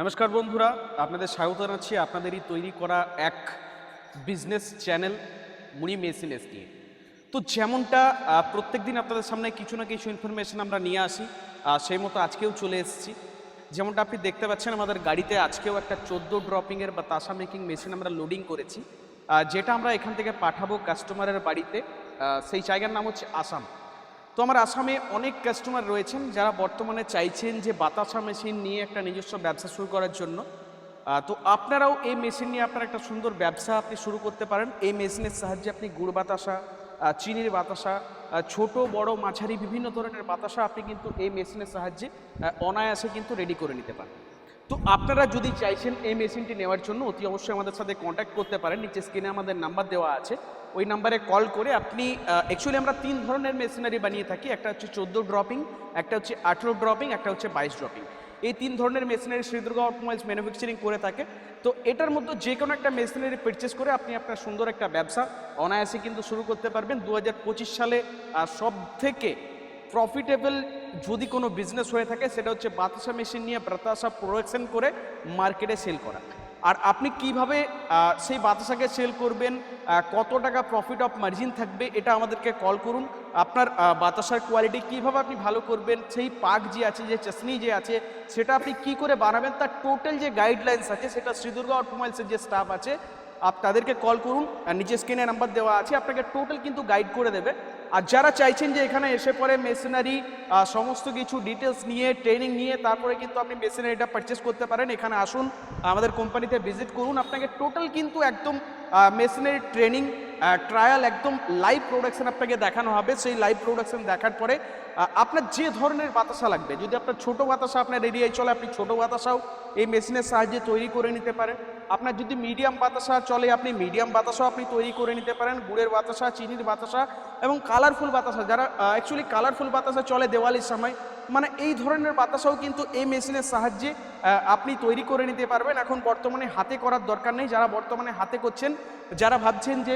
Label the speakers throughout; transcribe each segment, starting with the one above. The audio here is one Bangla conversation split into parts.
Speaker 1: নমস্কার বন্ধুরা, আপনাদের স্বাগত জানাচ্ছি আপনাদেরই তৈরি করা এক বিজনেস চ্যানেল মুনি মেসিন নিয়ে। তো যেমনটা প্রত্যেক দিন আপনাদের সামনে কিছু না কিছু ইনফরমেশন আমরা নিয়ে আসি সেই মতো আজকেও চলে এসেছি। যেমনটা আপনি দেখতে পাচ্ছেন, আমাদের গাড়িতে আজকেও একটা চোদ্দ ড্রপিংয়ের বা তাসা মেকিং মেশিন আমরা লোডিং করেছি। যেটা আমরা এখান থেকে পাঠাবো কাস্টমারের বাড়িতে সেই জায়গার নাম হচ্ছে আসাম। তো আমার আসামে অনেক কাস্টমার রয়েছেন যারা বর্তমানে চাইছেন যে বাতাসা মেশিন নিয়ে একটা নিজস্ব ব্যবসা শুরু করার জন্য। তো আপনারাও এই মেশিন নিয়ে আপনার একটা সুন্দর ব্যবসা আপনি শুরু করতে পারেন। এই মেশিনের সাহায্যে আপনি গুড় বাতাসা চিনির বাতাসা ছোট, বড়, মাঝারি, বিভিন্ন ধরনের বাতাসা আপনি কিন্তু এই মেশিনের সাহায্যে অনায়াসে কিন্তু রেডি করে নিতে পারেন। তো আপনারা যদি চাইছেন এই মেশিনটি নেওয়ার জন্য, অতি অবশ্যই আমাদের সাথে কন্ট্যাক্ট করতে পারেন। নিচে স্ক্রিনে আমাদের নাম্বার দেওয়া আছে। ওই নাম্বারে কল করে আপনি অ্যাকচুয়ালি আমরা তিন ধরনের মেশিনারি বানিয়ে থাকি। একটা হচ্ছে চোদ্দ ড্রপিং একটা হচ্ছে আঠেরো ড্রপিং একটা হচ্ছে বাইশ ড্রপিং এই তিন ধরনের মেশিনারি শ্রীদুর্গা অটোমোবাইলস ম্যানুফ্যাকচারিং করে থাকে। তো এটার মধ্যে যে কোনো একটা মেশিনারি পারচেস করে আপনি আপনার সুন্দর একটা ব্যবসা অনায়াসে কিন্তু শুরু করতে পারবেন। দু হাজার পঁচিশ সালে সব থেকে প্রফিটেবল যদি কোনো বিজনেস হয়ে থাকে, সেটা হচ্ছে বাতাসা মেশিন নিয়ে বাতাসা প্রোডাকশন করে মার্কেটে সেল করা। আর আপনি কীভাবে সেই বাতাসাকে সেল করবেন কত টাকা প্রফিট অফ মার্জিন থাকবে, এটা আমাদেরকে কল করুন। আপনার বাতাসার কোয়ালিটি কীভাবে আপনি ভালো করবেন, সেই পাক যে আছে, যে চাসনি যে আছে, সেটা আপনি কি করে বানাবেন, তার টোটাল যে গাইডলাইন্স আছে, সেটা শ্রীদুর্গা অটোমোবাইলসের যে স্টাফ আছে আপ তাদেরকে কল করুন আর নিচে স্ক্রিনে নাম্বার দেওয়া আছে, আপনাকে টোটাল কিন্তু গাইড করে দেবে। আর যারা চাইছেন যে এখানে এসে পরে মেশিনারি সমস্ত কিছু ডিটেলস নিয়ে ট্রেনিং নিয়ে, তারপরে কিন্তু আপনি মেশিনারিটা পারচেস করতে পারেন, এখানে আসুন, আমাদের কোম্পানিতে ভিজিট করুন। আপনাকে টোটাল কিন্তু একদম মেশিনারি ট্রেনিং ট্রায়াল একদম লাইভ প্রোডাকশন আপনাকে দেখানো হবে। সেই লাইভ প্রোডাকশন দেখার পরে আপনার যে ধরনের বাতাসা লাগবে, যদি আপনার ছোট বাতাসা আপনার এরিয়ায় চলে, আপনি ছোট বাতাসাও এই মেশিনের সাহায্যে তৈরি করে নিতে পারেন। আপনার যদি মিডিয়াম বাতাসা চলে, আপনি মিডিয়াম বাতাসাও আপনি তৈরি করে নিতে পারেন। গুড়ের বাতাসা, চিনির বাতাসা এবং কালারফুল বাতাসা, যারা অ্যাকচুয়ালি কালারফুল বাতাসা চলে দেওয়ালির সময় মানে এই ধরনের বাতাসাও কিন্তু এই মেশিনের সাহায্যে আপনি তৈরি করে নিতে পারবেন। এখন বর্তমানে হাতে করার দরকার নেই। যারা বর্তমানে হাতে করছেন, যারা ভাবছেন যে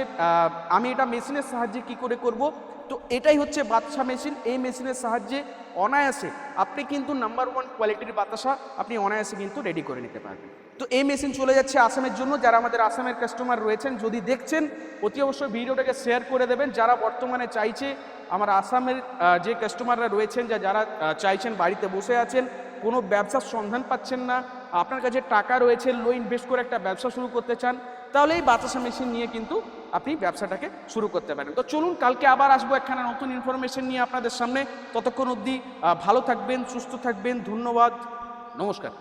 Speaker 1: আমি এটা মেশিনের সাহায্যে কি করে করব, তো এটাই হচ্ছে বাতাসা মেশিন। এই মেশিনের সাহায্যে অনায়াসে আপনি কিন্তু নাম্বার ওয়ান কোয়ালিটির বাতাসা আপনি অনায়াসে কিন্তু রেডি করে নিতে পারবেন। তো এই মেশিন চলে যাচ্ছে আসামের জন্য। যারা আমাদের আসামের কাস্টমার রয়েছেন, যদি দেখছেন, অতি অবশ্যই ভিডিওটাকে শেয়ার করে দেবেন। যারা বর্তমানে চাইছে, আমার আসামের যে কাস্টমাররা রয়েছেন, যা, যারা চাইছেন বাড়িতে বসে আছেন কোনো ব্যবসার সন্ধান পাচ্ছেন না, আপনার কাছে টাকা রয়েছে, লো ইনভেস্ট করে একটা ব্যবসা শুরু করতে চান, তাহলে এই বাতাসা মেশিন নিয়ে কিন্তু আপনি ব্যবসাটাকে শুরু করতে পারেন। তো চলুন, কালকে আবার আসব একখানা নতুন ইনফরমেশন নিয়ে আপনাদের সামনে। ততক্ষণ অবধি ভালো থাকবেন, সুস্থ থাকবেন, ধন্যবাদ। নমস্কার।